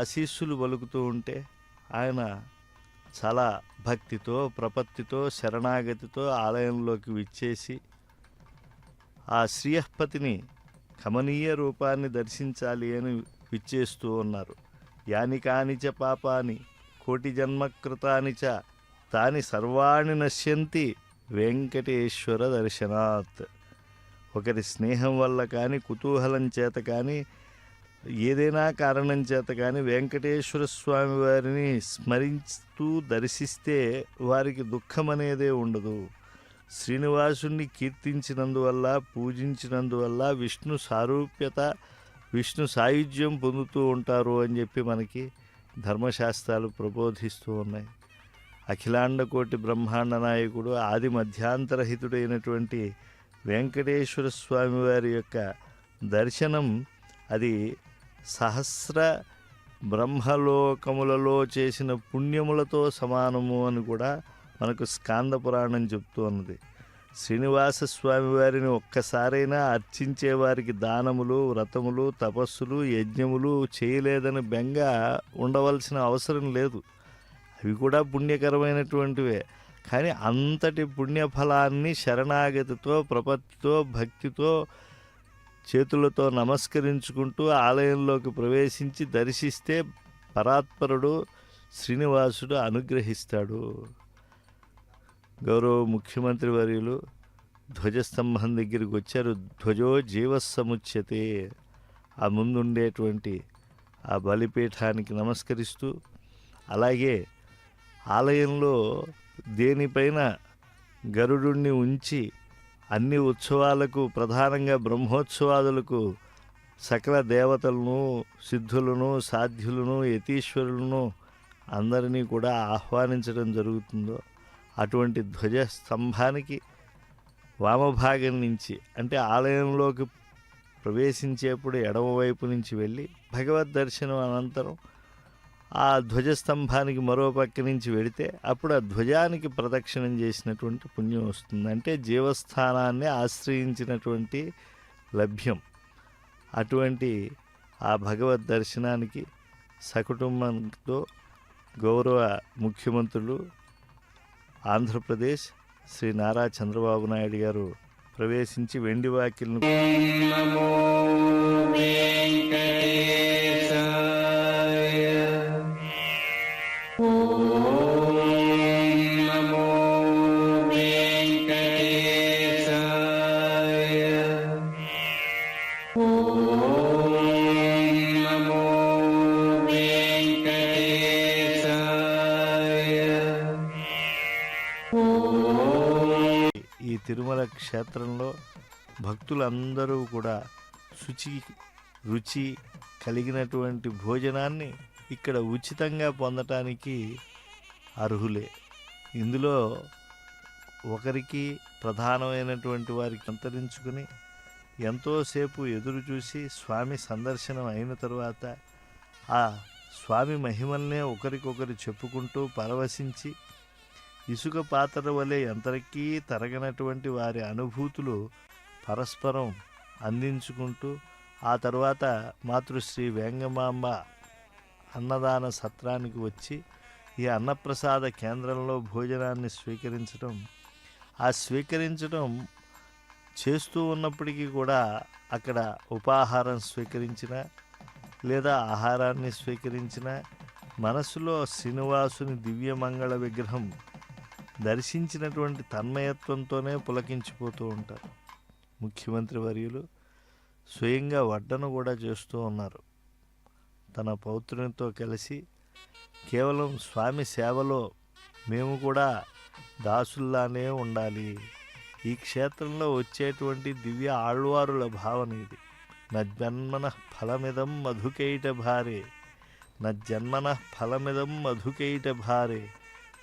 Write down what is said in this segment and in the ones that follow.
ఆశీస్సులు పలుకుతూ ఉంటే ఆయన చాలా భక్తితో ప్రపత్తితో శరణాగతితో ఆలయంలోకి విచ్చేసి ఆ శ్రీయపతిని కమనీయ రూపాన్ని దర్శించాలి అని విచ్చేస్తూ ఉన్నారు. యాని కానిచ పాపాని కోటి జన్మకృతాని చ తాని సర్వాణి నశ్యంతి వెంకటేశ్వర దర్శనాత్. ఒకరి స్నేహం వల్ల కానీ కుతూహలం చేత కానీ ఏదైనా కారణం చేత కానీ వెంకటేశ్వర స్వామి వారిని స్మరిస్తూ దర్శిస్తే వారికి దుఃఖం అనేదే ఉండదు. శ్రీనివాసుని కీర్తించినందువల్ల పూజించినందువల్ల విష్ణు సారూప్యత విష్ణు సాయుధ్యం పొందుతూ ఉంటారు అని చెప్పి మనకి ధర్మశాస్త్రాలు ప్రబోధిస్తూ ఉన్నాయి. అఖిలాండ కోటి బ్రహ్మాండ నాయకుడు ఆది మధ్యాంతరహితుడైనటువంటి వెంకటేశ్వర స్వామి వారి యొక్క దర్శనం అది సహస్ర బ్రహ్మలోకములలో చేసిన పుణ్యములతో సమానము అని కూడా మనకు స్కాంద పురాణం చెప్తూ ఉన్నది. శ్రీనివాస స్వామి వారిని ఒక్కసారైనా అర్చించే వారికి దానములు వ్రతములు తపస్సులు యజ్ఞములు చేయలేదని బెంగ ఉండవలసిన అవసరం లేదు. అవి కూడా పుణ్యకరమైనటువంటివే. కానీ అంతటి పుణ్యఫలాన్ని శరణాగతితో ప్రపత్తితో భక్తితో చేతులతో నమస్కరించుకుంటూ ఆలయంలోకి ప్రవేశించి దర్శిస్తే పరాత్పరుడు శ్రీనివాసుడు అనుగ్రహిస్తాడు. గౌరవ ముఖ్యమంత్రి వర్యులు ధ్వజస్తంభం దగ్గరికి వచ్చారు. ధ్వజో జీవసముచ్యతే. ఆ ముందుండేటువంటి ఆ బలిపీఠానికి నమస్కరిస్తూ అలాగే ఆలయంలో దేనిపైన గరుడుణ్ణి ఉంచి అన్ని ఉత్సవాలకు ప్రధానంగా బ్రహ్మోత్సవాదులకు సకల దేవతలను సిద్ధులను సాధ్యులను యతీశ్వరులను అందరినీ కూడా ఆహ్వానించడం జరుగుతుందో అటువంటి ధ్వజ స్తంభానికి వామభాగం నుంచి అంటే ఆలయంలోకి ప్రవేశించేప్పుడు ఎడమవైపు నుంచి వెళ్ళి భగవద్ దర్శనం అనంతరం ఆ ధ్వజస్తంభానికి మరో పక్క నుంచి వెడితే అప్పుడు ఆ ధ్వజానికి ప్రదక్షిణం చేసినటువంటి పుణ్యం వస్తుంది. అంటే జీవస్థానాన్ని ఆశ్రయించినటువంటి లభ్యం. అటువంటి ఆ భగవద్ దర్శనానికి సకుటుంబంతో గౌరవ ముఖ్యమంత్రులు ఆంధ్రప్రదేశ్ శ్రీ నారా చంద్రబాబు నాయుడు గారు ప్రవేశించి వెండి వాకిల్ను తిరుమల క్షేత్రంలో భక్తులందరూ కూడా శుచి రుచి కలిగినటువంటి భోజనాన్ని ఇక్కడ ఉచితంగా పొందటానికి అర్హులే. ఇందులో ఒకరికి ప్రధానమైనటువంటి వారికి అంతరించుకుని ఎంతోసేపు ఎదురు చూసి స్వామి సందర్శనం అయిన తర్వాత ఆ స్వామి మహిమల్నే ఒకరికొకరు చెప్పుకుంటూ పరవశించి ఇసుక పాత్ర వలె ఎంతకీ తరగనటువంటి వారి అనుభూతులు పరస్పరం అందించుకుంటూ ఆ తర్వాత మాతృశ్రీ వేంగమాంబ అన్నదాన సత్రానికి వచ్చి ఈ అన్నప్రసాద కేంద్రంలో భోజనాన్ని స్వీకరించడం ఆ స్వీకరించడం చేస్తూ ఉన్నప్పటికీ కూడా అక్కడ ఉపాహారం స్వీకరించిన లేదా ఆహారాన్ని స్వీకరించిన మనసులో శ్రీనివాసుని దివ్యమంగళ విగ్రహం దర్శించినటువంటి తన్మయత్వంతోనే పులకించిపోతూ ఉంటారు. ముఖ్యమంత్రి వర్యులు స్వయంగా వడ్డను కూడా చేస్తూ ఉన్నారు. తన పౌత్రునితో కలిసి కేవలం స్వామి సేవలో మేము కూడా దాసుల్లానే ఉండాలి. ఈ క్షేత్రంలో వచ్చేటువంటి దివ్య ఆళ్వారుల భావన ఇది. నా జన్మన ఫలమిదం మధుకైట భారే. జన్మన ఫలమిదం మధుకైట భారే.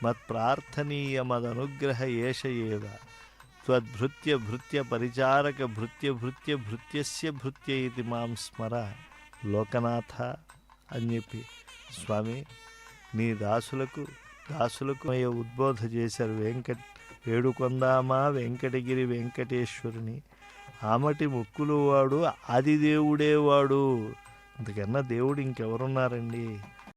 మత్ప్రార్థనీయమదనుగ్రహ ఏషయేవ త్వద్భృత్య భృత్య పరిచారక భృత్య భృత్య భృత్యస్య భృత్య ఇది మాం స్మర. లోకనాథ అని చెప్పి స్వామి నీ దాసులకు దాసులకు అయ్యే ఉద్బోధ చేశారు వెంకట వేడుకొందామా వెంకటగిరి వెంకటేశ్వరుని. ఆమటి ముక్కులు వాడు ఆదిదేవుడే వాడు అందుకన్నా దేవుడు ఇంకెవరున్నారండి?